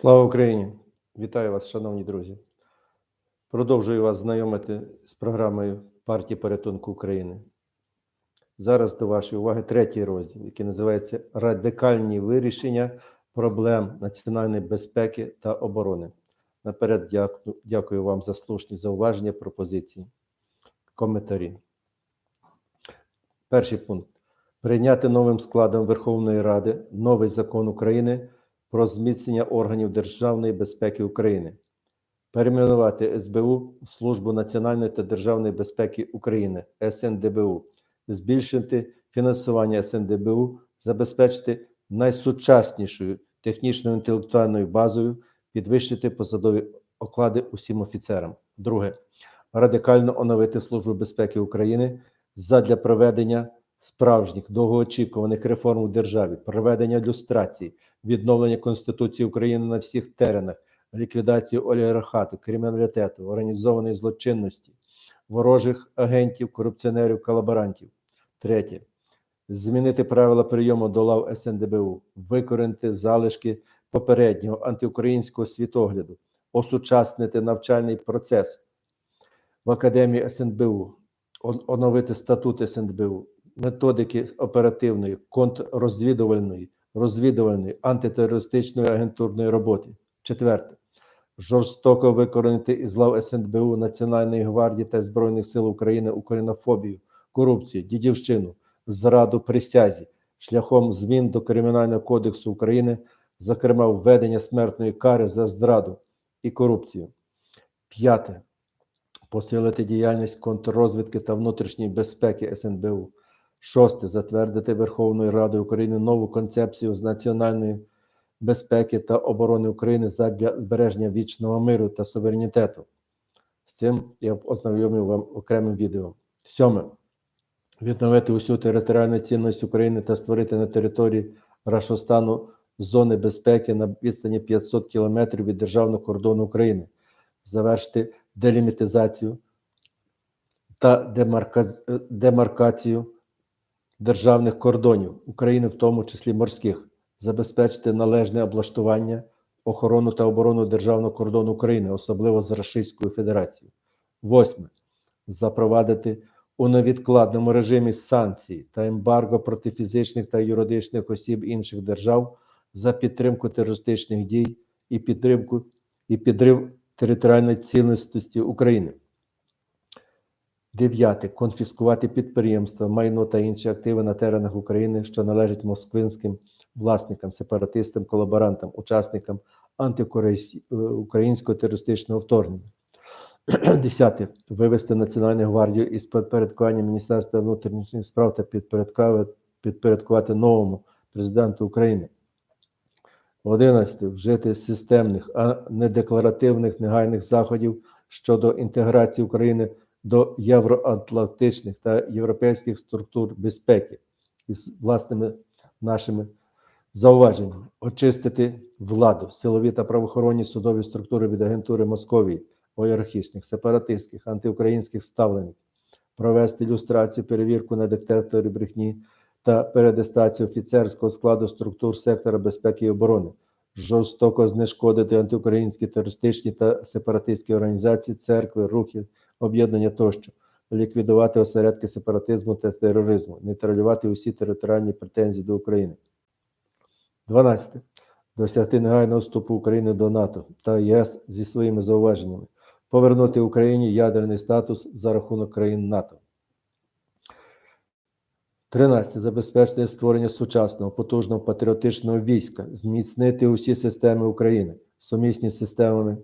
Слава Україні! Вітаю вас, шановні друзі. Продовжую вас знайомити з програмою партії порятунку України. Зараз до вашої уваги третій розділ, який називається Радикальні вирішення проблем національної безпеки та оборони. Наперед дякую, вам за слушні зауваження, пропозиції, коментарі. Перший пункт. Прийняти новим складом Верховної Ради новий закон України про зміцнення органів Державної безпеки України, перейменувати СБУ в Службу національної та державної безпеки України СНДБУ, збільшити фінансування СНДБУ, забезпечити найсучаснішою технічною інтелектуальною базою, підвищити посадові оклади усім офіцерам. Друге радикально оновити Службу безпеки України задля проведення справжніх довгоочікуваних реформ у державі, проведення люстрації, відновлення Конституції України на всіх теренах, ліквідації олігархату, криміналітету, організованої злочинності, ворожих агентів, корупціонерів, колаборантів. Третє. Змінити правила прийому до лав СНДБУ, викорінити залишки попереднього антиукраїнського світогляду, осучаснити навчальний процес в Академії СНБУ, оновити статут СНБУ, методики оперативної, контррозвідувальної, розвідувальної, антитерористичної агентурної роботи. Четверте. Жорстоко викорінити із лав СНБУ Національної гвардії та Збройних сил України українофобію, корупцію, дідівщину, зраду присязі шляхом змін до Кримінального кодексу України, зокрема введення смертної кари за зраду і корупцію. П'яте. Посилити діяльність контррозвідки та внутрішньої безпеки СНБУ. Шосте. Затвердити Верховною Радою України нову концепцію з національної безпеки та оборони України задля збереження вічного миру та суверенітету. З цим я ознайомив вам окремим відео. Сьоме. Відновити усю територіальну цінність України та створити на території Рашостану зони безпеки на відстані 500 км від державного кордону України. Завершити делімітизацію та демарка- демаркацію державних кордонів України, в тому числі морських, забезпечити належне облаштування, охорону та оборону державного кордону України, особливо з Російською Федерацією. Восьме. Запровадити у невідкладному режимі санкції та ембарго проти фізичних та юридичних осіб інших держав за підтримку терористичних дій і підтримку і підрив територіальної цілісності України. Дев'яте. Конфіскувати підприємства, майно та інші активи на теренах України, що належать москвинським власникам, сепаратистам, колаборантам, учасникам антиукраїнського терористичного вторгнення. Десяте. Вивести Національну гвардію із підпорядкування Міністерства внутрішніх справ та підпорядкувати, підпорядкувати новому президенту України. 11. Вжити системних, а не декларативних негайних заходів щодо інтеграції України до євроатлантичних та європейських структур безпеки із власними нашими зауваженнями, очистити владу, силові та правоохоронні судові структури від агентури Московії, олігархічних, сепаратистських, антиукраїнських ставлень, провести ілюстрацію, перевірку на детекторі брехні та передестацію офіцерського складу структур сектора безпеки і оборони, жорстоко знешкодити антиукраїнські терористичні та сепаратистські організації, церкви, рухи, об'єднання тощо, ліквідувати осередки сепаратизму та тероризму, нейтралювати усі територіальні претензії до України. 12. Досягти негайного вступу України до НАТО та ЄС зі своїми зауваженнями, повернути Україні ядерний статус за рахунок країн НАТО. 13. Забезпечити створення сучасного, потужного патріотичного війська, зміцнити усі системи України, сумісні з системами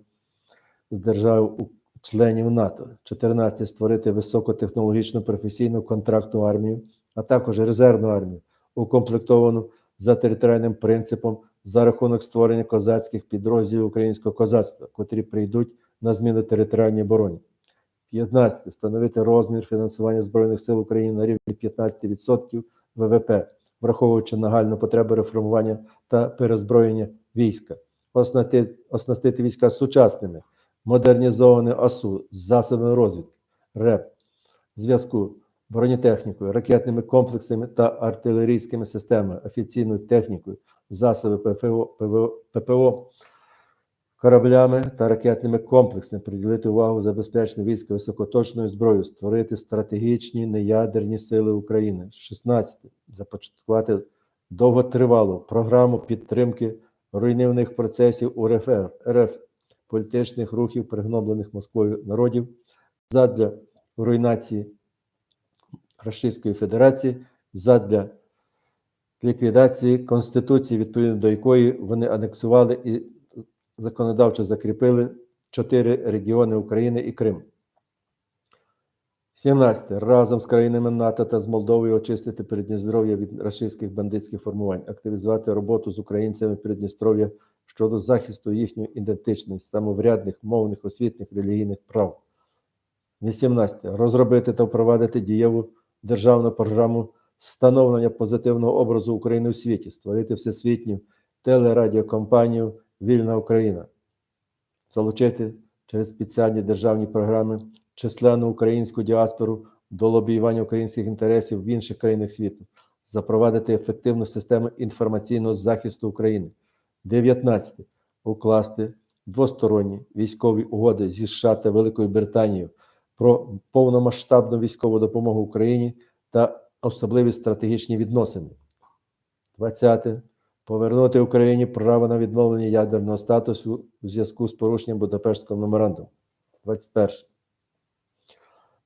держав у- членів НАТО. 14. Створити високотехнологічну професійну контрактну армію, а також резервну армію, укомплектовану за територіальним принципом за рахунок створення козацьких підрозділів українського козацтва, котрі прийдуть на зміну територіальній обороні. 15. Встановити розмір фінансування Збройних сил України на рівні 15% ВВП, враховуючи нагальну потребу реформування та перезброєння війська, оснастити, війська сучасними, модернізованими ОСУ, засобами розвідки, РЕП, зв'язку, бронетехнікою, ракетними комплексами та артилерійськими системами, офіційною технікою, засоби ПФО, ПВО, ППО, кораблями та ракетними комплексами, приділити увагу забезпеченню війська високоточною зброєю, створити стратегічні неядерні сили України. 16. Започаткувати довготривалу програму підтримки руйнівних процесів у РФ, РФ політичних рухів, пригноблених Москвою народів задля руйнації Російської Федерації, задля ліквідації Конституції, відповідно до якої вони анексували і законодавчо закріпили чотири регіони України і Крим. 17. Разом з країнами НАТО та з Молдовою очистити Придністров'я від російських бандитських формувань, активізувати роботу з українцями Придністров'я щодо захисту їхньої ідентичності, самоврядних, мовних, освітніх, релігійних прав. 18. Розробити та впровадити дієву державну програму становлення позитивного образу України у світі, створити всесвітню телерадіокомпанію Вільна Україна, залучити через спеціальні державні програми численну українську діаспору до лобіювання українських інтересів в інших країнах світу, запровадити ефективну систему інформаційного захисту України. 19. Укласти двосторонні військові угоди зі США та Великою Британією про повномасштабну військову допомогу Україні та особливі стратегічні відносини. 20. Повернути Україні право на відновлення ядерного статусу у зв'язку з порушенням Будапештського меморандуму. 21.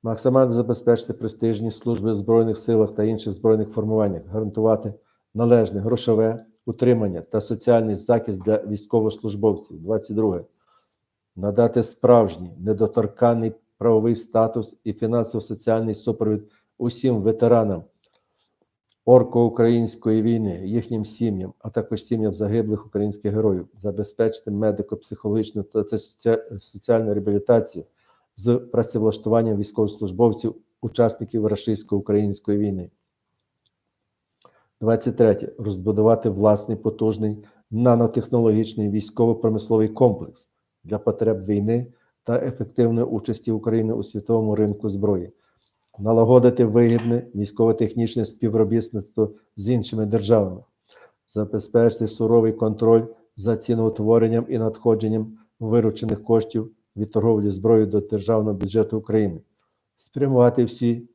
Максимально забезпечити престижність служби в Збройних силах та інших збройних формуваннях, гарантувати належне грошове утримання та соціальний захист для військовослужбовців. 22. Надати справжній недоторканний правовий статус і фінансово-соціальний супровід усім ветеранам орко-української війни, їхнім сім'ям, а також сім'ям загиблих українських героїв, забезпечити медико-психологічну та соціальну реабілітацію з працевлаштуванням військовослужбовців, учасників російсько-української війни. 23. Розбудувати власний потужний нанотехнологічний військово-промисловий комплекс для потреб війни та ефективної участі України у світовому ринку зброї, налагодити вигідне військово-технічне співробітництво з іншими державами, забезпечити суровий контроль за ціноутворенням і надходженням виручених коштів від торговлі зброєю до державного бюджету України, спрямувати всі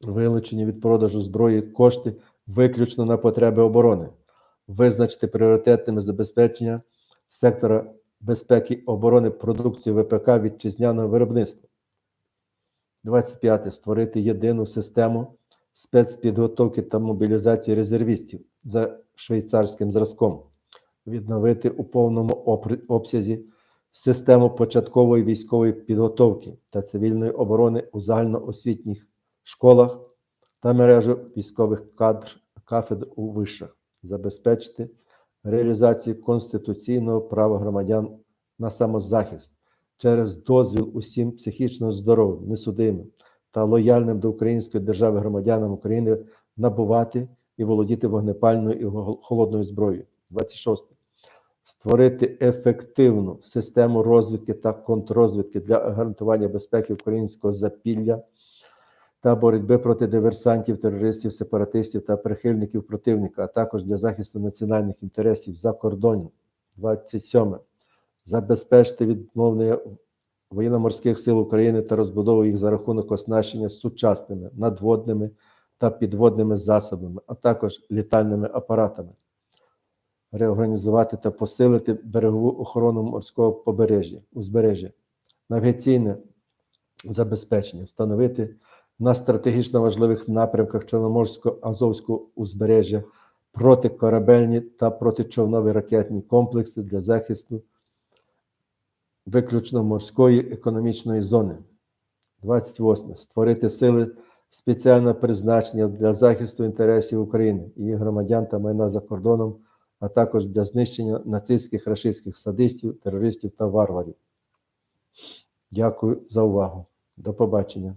вилучені від продажу зброї кошти виключно на потреби оборони, визначити пріоритетними забезпечення сектора безпеки оборони продукції ВПК вітчизняного виробництва. 25. Створити єдину систему спецпідготовки та мобілізації резервістів за швейцарським зразком, відновити у повному обсязі систему початкової військової підготовки та цивільної оборони у загальноосвітніх школах та мережу військових кадр кафедр у вишах, забезпечити реалізацію конституційного права громадян на самозахист через дозвіл усім психічно здоровим, несудимим та лояльним до української держави громадянам України набувати і володіти вогнепальною і холодною зброєю. 26. Створити ефективну систему розвідки та контррозвідки для гарантування безпеки українського запілля та боротьби проти диверсантів, терористів, сепаратистів та прихильників противника, а також для захисту національних інтересів за кордоном. 27. Забезпечити відновлення воєнно-морських сил України та розбудову їх за рахунок оснащення сучасними надводними та підводними засобами, а також літальними апаратами. Реорганізувати та посилити берегову охорону морського побережжя, узбережжя, навігаційне забезпечення, встановити на стратегічно важливих напрямках Чорноморського Азовського узбережжя протикорабельні та протичовнові ракетні комплекси для захисту виключно морської економічної зони. 28. Створити сили спеціального призначення для захисту інтересів України, її громадян та майна за кордоном, а також для знищення нацистських рашистських садистів, терористів та варварів. Дякую за увагу. До побачення.